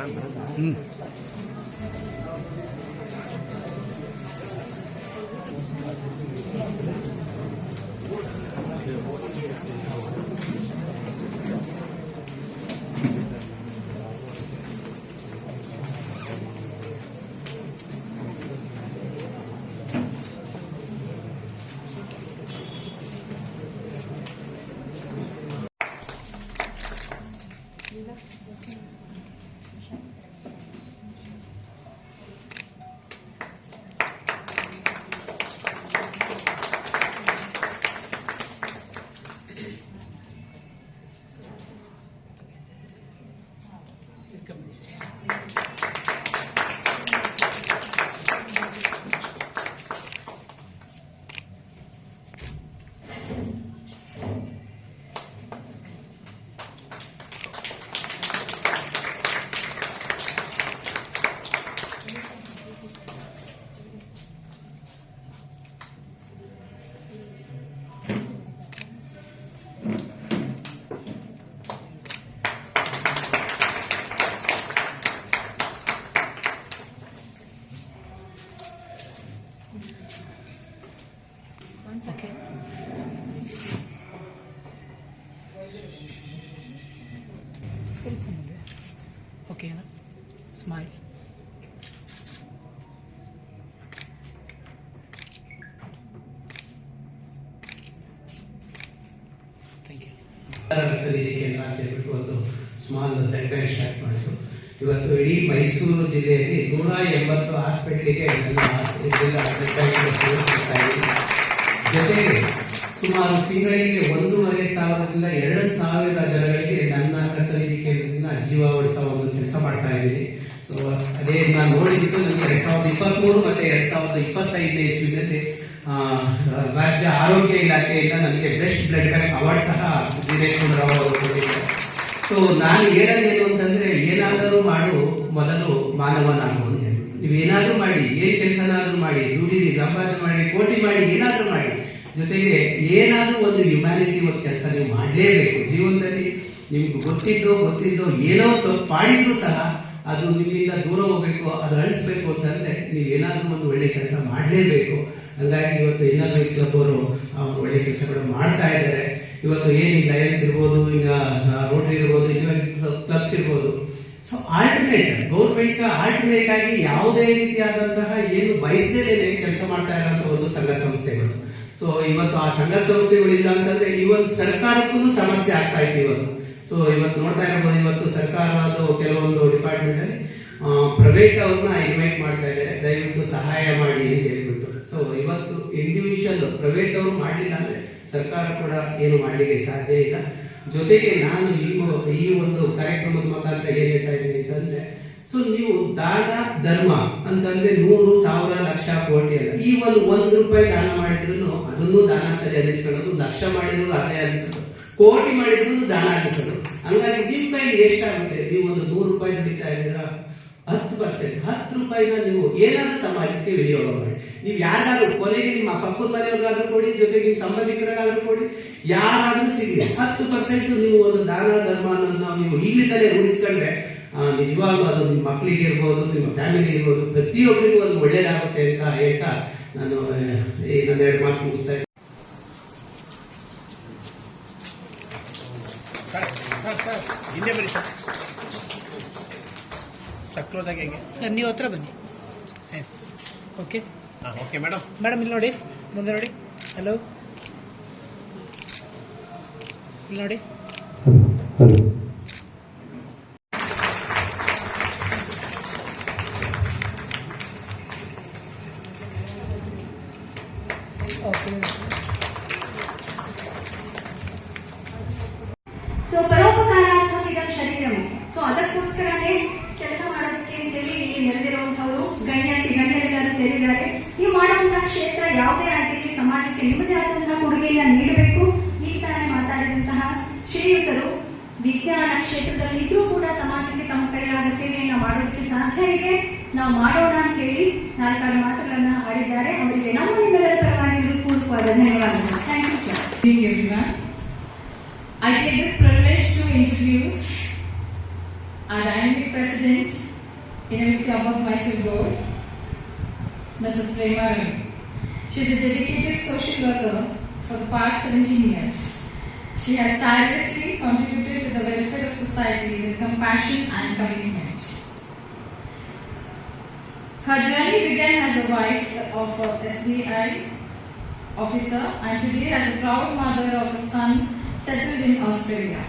Okay. ಸ್ವಲ್ಪ ಮುಂದೆ ಓಕೆನಾ ಸ್ಮೈಲ್ ಥ್ಯಾಂಕ್ ಯು ಖರೀದಿಕೆಯನ್ನು ಅಂತ ಹೇಳ್ಬಿಟ್ಟು ಒಂದು ಸ್ಮಾಲ್ ಟೆಂಪೇರ್ ಸ್ಟಾರ್ಟ್ ಮಾಡಿದ್ರು ಇವತ್ತು ಇಡೀ ಮೈಸೂರು ಜಿಲ್ಲೆಯಲ್ಲಿ ನೂರ ಎಂಬತ್ತು ಹಾಸ್ಪಿಟಲ್ಗೆ ನನ್ನ ಜಿಲ್ಲಾ ಟೆಂಪೇರ್ ಸೇರಿಸ್ತಾ ಇದ್ದೀನಿ ಜೊತೆಗೆ ಸುಮಾರು ತಿಂಗಳಿಗೆ ಒಂದೂವರೆ ಸಾವಿರದಿಂದ ಎರಡು ಸಾವಿರ ಜನಗಳಿಗೆ ನನ್ನ ಕತ್ತಲಿಗೆ ಕೇಂದ್ರದಿಂದ ಜೀವ ಉಳಿಸುವ ಒಂದು ಕೆಲಸ ಮಾಡ್ತಾ ಇದ್ದೀನಿ. ಸೊ ಅದೇ ನಾನು ನೋಡಿದ್ದು ನನಗೆ ಎರಡ್ ಸಾವಿರದ ಇಪ್ಪತ್ಮೂರು ಮತ್ತೆ ಎರಡ್ ಸಾವಿರದ ಇಪ್ಪತ್ತೈದನೇ ಇಸ್ವಿನಲ್ಲಿ ರಾಜ್ಯ ಆರೋಗ್ಯ ಇಲಾಖೆಯಿಂದ ನನಗೆ ಬೆಸ್ಟ್ ಬ್ಲಡ್ ಬ್ಯಾಂಕ್ ಅವಾರ್ಡ್ ಸಹ ರಾವ್ ಅವರು ಕೊಟ್ಟಿದ್ದಾರೆ. ಸೊ ನಾನು ಹೇಳೋದೇನು ಅಂತಂದ್ರೆ, ಏನಾದರೂ ಮಾಡು, ಮೊದಲು ಮಾನವನಾಗು ನೀವೇನಾದ್ರೂ ಮಾಡಿ, ಏನ್ ಕೆಲಸನಾದ್ರೂ ಮಾಡಿ, ದುಡಿರಿ, ಸಂಪಾದನೆ ಮಾಡಿ, ಕೋಟಿ ಮಾಡಿ, ಏನಾದ್ರೂ ಮಾಡಿ ಜೊತೆಗೆ ಏನಾದರೂ ಒಂದು ಹ್ಯುಮ್ಯಾನಿಟಿ ಒಂದು ಕೆಲಸ ನೀವು ಮಾಡಲೇಬೇಕು. ಜೀವನದಲ್ಲಿ ನಿಮ್ಗೆ ಗೊತ್ತಿದ್ದೋ ಗೊತ್ತಿದ್ದೋ ಏನೋ ತಪ್ಪು ಮಾಡಿದ್ರು ಸಹ ಅದು ನಿಮ್ಮಿಂದ ದೂರ ಹೋಗ್ಬೇಕು, ಅದು ಅಳಿಸ್ಬೇಕು ಅಂತಂದ್ರೆ ನೀವು ಏನಾದರೂ ಒಂದು ಒಳ್ಳೆ ಕೆಲಸ ಮಾಡಲೇಬೇಕು. ಹಂಗಾಗಿ ಇವತ್ತು ಇನ್ನೊಂದು ಅವರು ಒಳ್ಳೆ ಕೆಲಸಗಳು ಮಾಡ್ತಾ ಇದ್ದಾರೆ. ಇವತ್ತು ಏನು ಲಯನ್ಸ್ ಇರ್ಬೋದು, ಈಗ ರೋಟರಿ ಇರ್ಬೋದು ಇನ್ನೊಂದು ಕ್ಲಬ್ಸ್ ಇರ್ಬೋದು. ಸೊ ಆಲ್ಟರ್ನೇಟ್ ಗೌರ್ಮೆಂಟ್ ಆಲ್ಟರ್ನೇಟ್ ಆಗಿ ಯಾವುದೇ ರೀತಿಯಾದಂತಹ ಏನು ಬಯಸದೇ ಕೆಲಸ ಮಾಡ್ತಾ ಇರೋಂಥ ಒಂದು ಸಂಘ ಸಂಸ್ಥೆಗಳು. ಸೊ ಇವತ್ತು ಆ ಸಂಘ ಸಂಸ್ಥೆಗಳಿಲ್ಲ ಅಂತಂದ್ರೆ ಇವನ್ ಸರ್ಕಾರಕ್ಕೂ ಸಮಸ್ಯೆ ಆಗ್ತಾ ಇತ್ತು ಇವತ್ತು. ಸೊ ಇವತ್ತು ನೋಡ್ತಾ ಇರಬಹುದು ಇವತ್ತು ಸರ್ಕಾರದ ಕೆಲವೊಂದು ಡಿಪಾರ್ಟ್ಮೆಂಟ್ ಅಲ್ಲಿ ಪ್ರೈವೇಟ್ ಅವ್ರನ್ನ ಇನ್ವೈಟ್ ಮಾಡ್ತಾ ಇದ್ದಾರೆ. ದಯವಿಟ್ಟು ಸಹಾಯ ಮಾಡಿ ಅಂತ ಹೇಳ್ಬಿಟ್ಟು. ಸೊ ಇವತ್ತು ಇಂಡಿವಿಜುವಲ್ ಪ್ರೈವೇಟ್ ಅವರು ಮಾಡಿಲ್ಲ ಅಂದ್ರೆ ಸರ್ಕಾರ ಕೂಡ ಏನು ಮಾಡಲಿಕ್ಕೆ ಸಾಧ್ಯ ಇಲ್ಲ. ಜೊತೆಗೆ ನಾನು ಈ ಈ ಒಂದು ಕಾರ್ಯಕ್ರಮದ ಮುಖಾಂತರ ಏನ್ ಹೇಳ್ತಾ ಇದ್ದೀನಿ ಅಂತಂದ್ರೆ ಸೊ ನೀವು ದಾನ ಧರ್ಮ ಅಂತಂದ್ರೆ ನೂರು ಸಾವಿರ ಲಕ್ಷ ಕೋಟಿ ಅಲ್ಲ. ಈ ಒಂದು ಒಂದು ರೂಪಾಯಿ ದಾನ ಮಾಡಿದ್ರು ಅದನ್ನು ದಾನ ಅಂತ ಅನ್ನಿಸ್ಕೊಳ್ಳೋದು. ಲಕ್ಷ ಮಾಡಿದ್ರು ಅದೇ ಅನಿಸೋದು ಕೋಟಿ ಮಾಡಿದ್ರು ದಾನ ಅನಿಸೋದು ಹಂಗಾಗಿ ನಿಮ್ ಕೈಲಿ ಎಷ್ಟಾಗುತ್ತೆ? ನೀವು ಒಂದು ನೂರು ರೂಪಾಯಿ ದುಡಿತಾ ಇದ್ದೀರಾ? ಹತ್ತು ಪರ್ಸೆಂಟ್ ಹತ್ತು ರೂಪಾಯಿನ ನೀವು ಏನಾದ್ರೂ ಸಮಾಜಕ್ಕೆ ವಿನಿಯೋಗ ಮಾಡಿ. ನೀವು ಯಾರಾದ್ರೂ ಕೊನೆಗೆ ನಿಮ್ಮ ಪಕ್ಕದ ಮನೆಯವ್ರಿಗಾದ್ರೂ ಕೊಡಿ ಜೊತೆಗೆ ನಿಮ್ಮ ಸಂಬಂಧಿಕರಿಗಾದ್ರೂ ಕೊಡಿ. ಯಾರಾದ್ರೂ ಸಿಗಲಿ ಹತ್ತು ಪರ್ಸೆಂಟ್ ನೀವು ಒಂದು ದಾನ ಧರ್ಮ ನೀವು ಇಲ್ಲಿ ತಲೆ ಆ, ನಿಜವಾಗ್ಲೂ ಅದು ನಿಮ್ಮ ಮಕ್ಕಳಿಗೆ ಇರ್ಬೋದು ನಿಮ್ಮ ಫ್ಯಾಮಿಲಿ ಇರ್ಬೋದು ಪ್ರತಿಯೊಬ್ಬರಿಗೂ ಒಂದು ಒಳ್ಳೇದಾಗುತ್ತೆ ಅಂತ ಹೇಳ್ತಾ ನಾನು ಈ ನನ್ನ ಎರಡು ಮಾತು ಮುಗಿಸ್ತಾ ಇದ್ದೀನಿ. ಸರ್ ನೀವು ಹತ್ರ ಬನ್ನಿ. ಎಸ್ ಓಕೆ ಹಾಂ ಓಕೆ ಮೇಡಮ್ ಮೇಡಮ್ ಇಲ್ಲಿ ನೋಡಿ. ಮುಂದೆ ನೋಡಿ. ಹಲೋ ಇಲ್ಲಿ ನೋಡಿ. ಓಕೆ ಸೊ ಪರೋಪಕಾರಾರ್ಥಂ ಇದಂ ಶರೀರಂ ಸೊ ಅದಕ್ಕೋಸ್ಕರನೇ ಕೆಲಸ ಮಾಡೋದಕ್ಕೆ ಅಂತೇಳಿ ಇಲ್ಲಿ ನೆರೆದಿರುವಂತಹವರು ಗಣ್ಯತಿ ಗಣ್ಯರೆಲ್ಲರೂ ಸೇರಿದ್ದಾರೆ. ನೀವು ಮಾಡುವಂತಹ ಕ್ಷೇತ್ರ ಯಾವುದೇ ಆಗಿರಲಿ ಸಮಾಜಕ್ಕೆ ನಿಮ್ಮದೇ ಆದಂತಹ ಕೊಡುಗೆಯನ್ನ ನೀಡಬೇಕು. ಈ ತಾನೇ ಮಾತಾಡಿದಂತಹ ಶ್ರೀಯುತರು ವಿಜ್ಞಾನ ಕ್ಷೇತ್ರದಲ್ಲಿ ಇದ್ರೂ ಕೂಡ ಸಮಾಜಕ್ಕೆ ತಮ್ಮ ಕೈಯಾದ ಸೇವೆಯನ್ನು ಮಾಡೋದಕ್ಕೆ ಸಾಧ್ಯ ಇದೆ. ನಾವು ಮಾಡೋಣ ಅಂತ ಹೇಳಿ ನಾಲ್ಕಾರು ಮಾತುಗಳನ್ನ ಆಡಿದ್ದಾರೆ. ಅವರಿಗೆ ನಮ್ಮ ನಿಮ್ಮೆಲ್ಲರ ಪರವಾಗಿ ಧನ್ಯವಾದಗಳು. Thank you sir I evening, everyone. I take club of Mysore Road, Mrs. Prema She is a dedicated social worker for the past 17 years. She has tirelessly contributed to the welfare of society with compassion and commitment. Her journey began as a wife of a SBI officer and today as a proud mother of a son settled in Australia.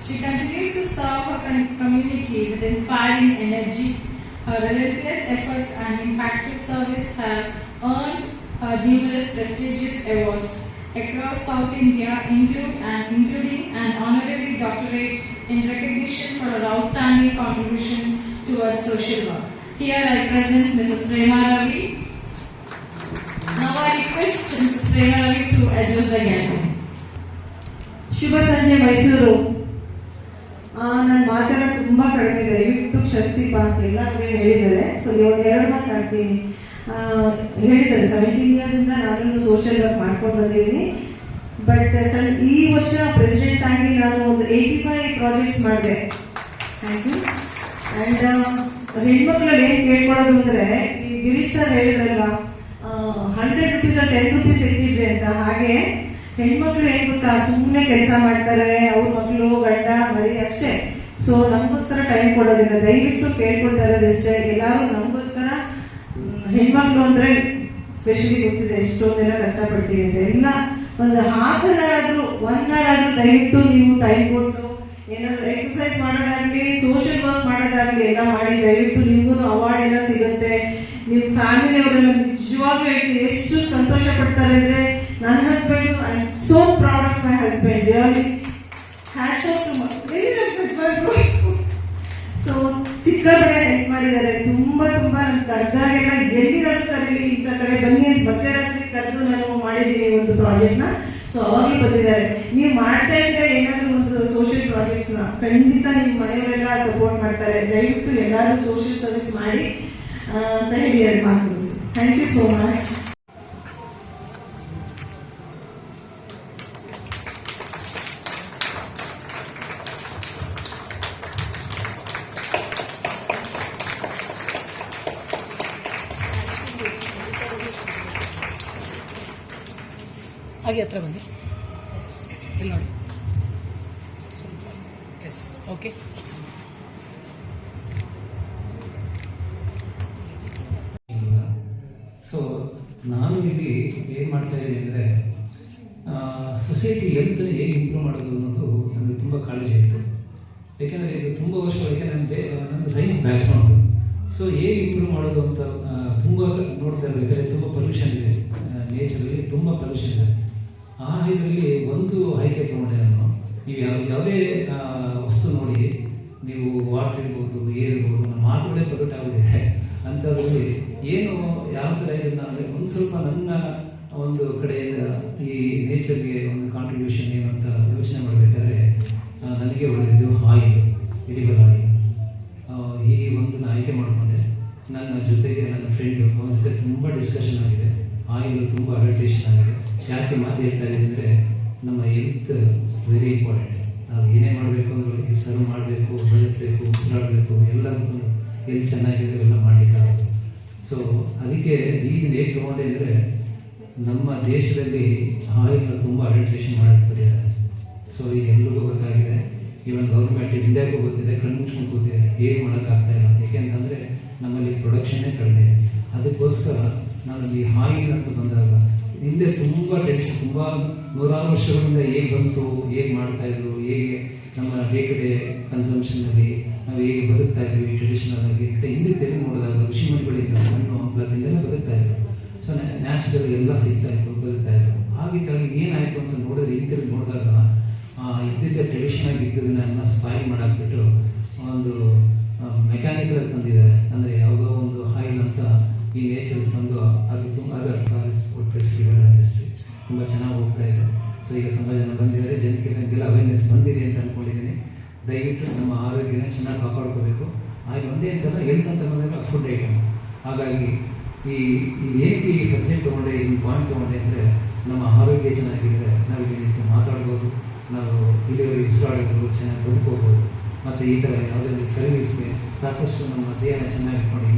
She continues to serve her community with inspiring energy. Her relentless efforts and impactful service have earned her numerous prestigious awards across South India, include and including an honorary doctorate in recognition for her outstanding contribution towards social work. Here I present Mrs. Prema Ravi. Now I request Mrs. Prema Ravi to address the gathering. ಶುಭ ಸಂಜೆ ಮೈಸೂರು ನಾನು ಮಾತಾಡೋದು ತುಂಬ ಕಡಿಮೆ ಇದೆ ದಯವಿಟ್ಟು ಕ್ಷಮಿಸಿಪ್ಪ ಎಲ್ಲ ಹೇಳಿದ್ದಾರೆ. ಸೊ ಇವಾಗ ಎರಡು ಮಾತಾಡ್ತೀನಿ ಹೇಳಿದ್ದಾರೆ. ಸೆವೆಂಟೀನ್ ಇಂದ ನಾನು ಸೋಷಿಯಲ್ ವರ್ಕ್ ಮಾಡ್ಕೊಂಡು ಬಂದಿದ್ದೀನಿ. ಬಟ್ ಸರ್, ಈ ವರ್ಷ ಪ್ರೆಸಿಡೆಂಟ್ ಆಗಿ ನಾನು ಒಂದು ಏಯ್ಟಿ ಫೈವ್ ಪ್ರಾಜೆಕ್ಟ್ಸ್ ಮಾಡಿದೆ ಯು ಆ್ಯಂಡ್ ಹೆಣ್ಮಕ್ಳಲ್ಲಿ ಏನು ಕೇಳ್ಕೊಳ್ಳೋದು ಅಂದರೆ, ಈ ಗಿರೀಶ್ ಸರ್ ಹೇಳಿದ್ರಲ್ಲ ಹಂಡ್ರೆಡ್ ರುಪೀಸ್ ಟೆನ್ ರುಪೀಸ್ ಎತ್ತಿದ್ರಿ ಅಂತ. ಹಾಗೆ ಹೆಣ್ಮಕ್ಳು ಏನು ಗೊತ್ತಾ ಸುಮ್ಮನೆ ಕೆಲಸ ಮಾಡ್ತಾರೆ, ಅವ್ರ ಮಕ್ಕಳು ಗಂಡ ಮರಿ ಅಷ್ಟೇ. ಸೊ ನಮಗೋಸ್ಕರ ಟೈಮ್ ಕೊಡೋದಿಲ್ಲ. ದಯವಿಟ್ಟು ಕೇಳ್ಕೊಳ್ತಾ ಇರೋದಿಷ್ಟೇ ಎಲ್ಲರೂ ನಮಗೋಸ್ಕರ ಹೆಣ್ಮಕ್ಳು ಅಂದ್ರೆ ಸ್ಪೆಷಲಿ ಗೊತ್ತಿದೆ ಎಷ್ಟೊಂದೆಲ್ಲ ಕಷ್ಟಪಡ್ತೀವಿ ಅಂತ. ಎಲ್ಲ ಒಂದು ಹಾಫ್ ಅನ್ ಅವರ್ ಆದ್ರೂ ಒನ್ ಅವರ್ ಆದರೂ ದಯವಿಟ್ಟು ನೀವು ಟೈಮ್ ಕೊಟ್ಟು, ಏನಾದ್ರು ಎಕ್ಸಸೈಸ್ ಮಾಡೋದಾಗಲಿ ಸೋಷಿಯಲ್ ವರ್ಕ್ ಮಾಡೋದಾಗ್ಲಿ ಎಲ್ಲ ಮಾಡಿ, ದಯವಿಟ್ಟು ನಿಮಗೂ ಅವಾರ್ಡ್ ಎಲ್ಲ ಸಿಗುತ್ತೆ. ನಿಮ್ಮ ಫ್ಯಾಮಿಲಿ ಅವರೆಲ್ಲ ನಿಜವಾಗ್ಲೂ ಹೇಳ್ತೀವಿ ಎಷ್ಟು ಸಂತೋಷ ಪಡ್ತಾರೆ ಅಂದ್ರೆ ನನ್ನ husband I so proud of my husband really hats off so ಸಿಕ್ಕಾಪಟ್ಟೆ ಹೆಲ್ಪ್ ಮಾಡಿದ್ದಾರೆ. ತುಂಬಾ ತುಂಬಾ ಕರ್ದಾಗೆಲ್ಲ ಎಲ್ಲಿಗಾದ್ರೂ ಕರೀಲಿ ಇಂಥ ಕಡೆ ಬನ್ನಿ ಅಂತ ಮಧ್ಯರಾತ್ರಿ ಕರೆದು ನಾನು ಮಾಡಿದ್ದೀನಿ ಒಂದು ಪ್ರಾಜೆಕ್ಟ್ನ ಸೊ ಅವಾಗಲೂ ಬಂದಿದ್ದಾರೆ. ನೀವು ಮಾಡ್ತಾ ಇದ್ರೆ ಏನಾದರೂ ಒಂದು ಸೋಷಿಯಲ್ ಪ್ರಾಜೆಕ್ಟ್ಸ್ನ. ಖಂಡಿತ ನಿಮ್ಮ ಮನೆಯವರೆಲ್ಲ ಸಪೋರ್ಟ್ ಮಾಡ್ತಾರೆ. ದಯವಿಟ್ಟು ಎಲ್ಲರೂ ಸೋಷಿಯಲ್ ಸರ್ವಿಸ್ ಮಾಡಿ ಅಂತ ಹೇಳಿ ಮಾತು ಥ್ಯಾಂಕ್ ಯು ಸೋ ಮಚ್ ಹಾಗೆ ಹತ್ರ ಬನ್ನಿ. ಇಲ್ಲಿ ನೋಡಿ. ಎಸ್ ಓಕೆ ಸೊ ನಾನು ಇಲ್ಲಿ ಏನು ಮಾಡ್ತಾ ಇದ್ದೀನಿ ಅಂದರೆ ಸೊಸೈಟಿ ಹೆಲ್ತ್ ಹೇಗೆ ಇಂಪ್ರೂವ್ ಮಾಡೋದು ಅನ್ನೋದು ನನಗೆ ತುಂಬ ಕಾಳಜಿ ಇತ್ತು ಯಾಕೆಂದರೆ ಇದು ತುಂಬ ವರ್ಷ ಯಾಕೆಂದರೆ ನನ್ನ ಬೇ ನನ್ನ ಸೈನ್ಸ್ ಬ್ಯಾಕ್ಗ್ರೌಂಡ್ ಸೊ ಹೇಗೆ ಇಂಪ್ರೂವ್ ಮಾಡೋದು ಅಂತ ತುಂಬ ನೋಡ್ತಾ ಇರಬೇಕಾದ್ರೆ ತುಂಬ ಪೊಲ್ಯೂಷನ್ ಇದೆ ನೇಚರಲ್ಲಿ ತುಂಬ ಪೊಲ್ಯೂಷನ್ ಇದೆ. ಆ ಇದರಲ್ಲಿ ಒಂದು ಆಯ್ಕೆ ತಗೊಂಡೆ ನಾನು. ನೀವು ಯಾವ ಯಾವುದೇ ವಸ್ತು ನೋಡಿ, ನೀವು ವಾಟರ್ ಇರ್ಬೋದು ಏರ್ಬೋದು ನಮ್ಮ ಮಾತುಗಳೇ ಪ್ರಕಟ ಆಗಿದೆ. ಅಂಥದ್ರಲ್ಲಿ ಏನು, ಯಾವ ಥರ ಇದನ್ನ ಅಂದರೆ ಒಂದು ಸ್ವಲ್ಪ ನನ್ನ ಒಂದು ಕಡೆಯಿಂದ ಈ ನೇಚರ್ಗೆ ಒಂದು ಕಾಂಟ್ರಿಬ್ಯೂಷನ್ ಏನು ಅಂತ ಯೋಚನೆ ಮಾಡಬೇಕಾದ್ರೆ ನನಗೆ ಒಳ್ಳೆಯದು ಹಾಯಿ ಎಡಿಬಲ್ ಹಾಯಿ ಈ ಒಂದು ಆಯ್ಕೆ ಮಾಡಿಕೊಂಡೆ. ನನ್ನ ಜೊತೆಗೆ ನನ್ನ ಫ್ರೆಂಡು ಅವನ ಜೊತೆ ತುಂಬ ಡಿಸ್ಕಷನ್ ಆಗಿದೆ. ಆಯಿಲ್ ತುಂಬ ಅಡಲ್ಟೇಷನ್ ಆಗಿದೆ. ಯಾಕೆ ಮಾತು ಇರ್ತಾರೆ ಅಂದರೆ ನಮ್ಮ ಹೆಲ್ತ್ ವೆರಿ ಇಂಪಾರ್ಟೆಂಟ್ ನಾವು ಏನೇ ಮಾಡಬೇಕು ಅಂದ್ರೆ ಸರ್ವ್ ಮಾಡಬೇಕು, ಬೆಳೆಸಬೇಕು, ಉಸಿರಾಡಬೇಕು, ಎಲ್ಲದಕ್ಕೂ ಎಲ್ಲಿ ಚೆನ್ನಾಗಿದೆ ಎಲ್ಲ ಮಾಡಲಿಕ್ಕಾಗುತ್ತೆ ಸೊ ಅದಕ್ಕೆ ಈಗ ಹೇಗೆ ತೊಗೊಂಡೆ ಅಂದರೆ ನಮ್ಮ ದೇಶದಲ್ಲಿ ಆಯಿಲ್ನ ತುಂಬ ಅಡಲ್ಟ್ರೇಷನ್ ಮಾಡಿರ್ತಾರೆ. ಸೊ ಈಗ ಎಲ್ರಿಗೂ ಗೊತ್ತಾಗಿದೆ. ಇವನ್ ಗೌರ್ಮೆಂಟ್ ಇಂಡಿಯಾಗೂ ಗೊತ್ತಿದೆ. ಕಣ್ಣು ಮುಚ್ಕೊಂಡು ಗೊತ್ತಿದೆ ಏನು ಮಾಡೋಕ್ಕಾಗ್ತಾ ಇಲ್ಲ. ಯಾಕೆಂತಂದರೆ ನಮ್ಮಲ್ಲಿ ಪ್ರೊಡಕ್ಷನ್ನೇ ಕಡಿಮೆ ಅದಕ್ಕೋಸ್ಕರ ನಾನು ಈ ಹಾಯಿಲ್ ಅಂತ ಬಂದಾಗ ಹಿಂದೆ ತುಂಬ ಟೆನ್ಷನ್ ತುಂಬ ನೂರಾರು ವರ್ಷಗಳಿಂದ ಹೇಗೆ ಬಂತು, ಹೇಗೆ ಮಾಡ್ತಾ ಇದ್ರು, ಹೇಗೆ ನಮ್ಮ ಡೇ ಟು ಡೇ ನಾವು ಹೇಗೆ ಬದುಕ್ತಾ ಇದ್ವಿ ಟ್ರೆಡಿಷನಲ್ ಆಗಿ ಹಿಂದೆ ತೆರೆ ನೋಡಿದಾಗ ಋಷಿಮುನಿಗಳಿಂದ ಹಣ್ಣು ಹಂಪಲದಿಂದಲೇ ಬದುಕ್ತಾ ಇದ್ರು. ಸೊ ನ್ಯಾಚುರಲ್ ಎಲ್ಲ ಸಿಗ್ತಾ ಇತ್ತು, ಬದುಕ್ತಾ ಇದ್ರು. ಹಾಗಿದ್ದಾಗ ಏನಾಯ್ತು ಅಂತ ನೋಡಿದ್ರೆ ಹಿಂತಿರುಗಿ ನೋಡಿದಾಗ ಇದ್ದಿದ್ದ ಟ್ರೆಡಿಷನ್ ಆಗಿ ಇದ್ದದನ್ನ ಸ್ಪಾಯಿಲ್ ಮಾಡಾಕ್ಬಿಟ್ಟು ಒಂದು ಮೆಕ್ಯಾನಿಕಲ್ ತಂದಿದ್ದಾರೆ. ಅಂದರೆ ಯಾವುದೋ ಈ ನೇಚರ್ ತಂದು ಅದು ತುಂಬ ಅದರ್ ಇಂಡಸ್ಟ್ರಿ ತುಂಬ ಚೆನ್ನಾಗಿ ಹೋಗ್ತಾ ಇದೆ. ಸೊ ಈಗ ತುಂಬ ಜನ ಬಂದಿದ್ದಾರೆ. ಜನಕ್ಕೆ ನನಗೆಲ್ಲ ಅವೇರ್ನೆಸ್ ಬಂದಿದೆ ಅಂತ ಅಂದ್ಕೊಂಡಿದ್ದೀನಿ ದಯವಿಟ್ಟು ನಮ್ಮ ಆರೋಗ್ಯನ ಚೆನ್ನಾಗಿ ಕಾಪಾಡ್ಕೋಬೇಕು. ಹಾಗೆ ಒಂದೇ ಥರ ಎಲ್ತ್ ಅಂತ ಬಂದಾಗ ಫುಡ್ ಐಟಮ್ ಹಾಗಾಗಿ ಈ ಏನಕ್ಕೆ ಈ ಸಬ್ಜೆಕ್ಟ್ ತೊಗೊಂಡೆ, ಈ ಪಾಯಿಂಟ್ ತೊಗೊಂಡೆ ಅಂದರೆ ನಮ್ಮ ಆರೋಗ್ಯ ಚೆನ್ನಾಗಿದ್ದರೆ ನಾವು ಇಲ್ಲಿ ನಿಂತು ಮಾತಾಡ್ಬೋದು. ನಾವು ಇಲ್ಲಿವರೆಗೆ ಉಸಿರಾಡಬಹುದು ಚೆನ್ನಾಗಿ ಬದುಕೋಬೋದು ಮತ್ತು ಈ ಥರ ಯಾವುದೇ ಸರ್ವಿಸ್ಗೆ ಸಾಕಷ್ಟು ನಮ್ಮ ದೇಹ ಚೆನ್ನಾಗಿ ಇಟ್ಕೊಂಡು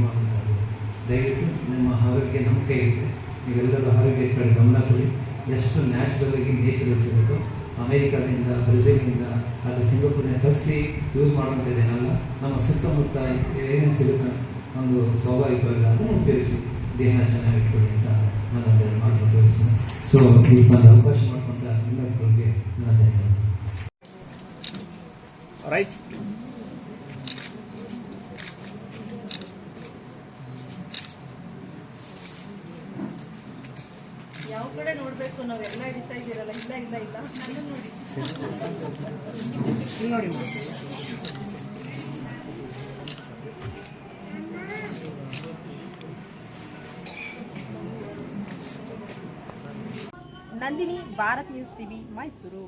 ದಯವಿಟ್ಟು ನಿಮ್ಮ ಆರೋಗ್ಯ ನಮ್ಮ ಕೈಗಿದೆ ನೀವೆಲ್ಲರೂ ಆರೋಗ್ಯ ಕಡೆ ಗಮನ ಕೊಡಿ. ಎಷ್ಟು ನ್ಯಾಚುರಲ್ ಆಗಿ ನೇಚರ್ ಸಿಗುತ್ತೋ, ಅಮೇರಿಕಾದಿಂದ, ಬ್ರೆಜಿಲ್ನಿಂದ ಅದು ಸಿಂಗಾಪುರ್ನ ತರಿಸಿ ಯೂಸ್ ಮಾಡುವಂಥದ್ದೇನಲ್ಲ ನಮ್ಮ ಸುತ್ತಮುತ್ತ ಏನೇನು ಸಿಗುತ್ತೆ ಒಂದು ಸ್ವಾಭಾವಿಕವಾಗಿ ಅದನ್ನು ಉಪಯೋಗಿಸಿ ದೇಹ ಚೆನ್ನಾಗಿಟ್ಕೊಳ್ಳಿ ಅಂತ ನಾನು ಅದನ್ನು ಮಾತು ತೋರಿಸ್ತೀನಿ. ಸೊ ಈ ಒಂದು ಅವಕಾಶ ಮಾಡ್ಕೊಂತ ಎಲ್ಲರಿಗೆ ನನ್ನ ಧನ್ಯವಾದ ರೈಟ್ ಯಾವ ಕಡೆ ನೋಡ್ಬೇಕು? ನಾವೆಲ್ಲ ಹಿಡಿತಾ ಇದ್ದೀರಲ್ಲ, ಇಲ್ಲ ಇಲ್ಲ ಇಲ್ಲ. ನನ್ನ ನೋಡಿ ನೋಡಿ ನಂದಿನಿ, ಭಾರತ್ ನ್ಯೂಸ್ ಟಿವಿ, ಮೈಸೂರು.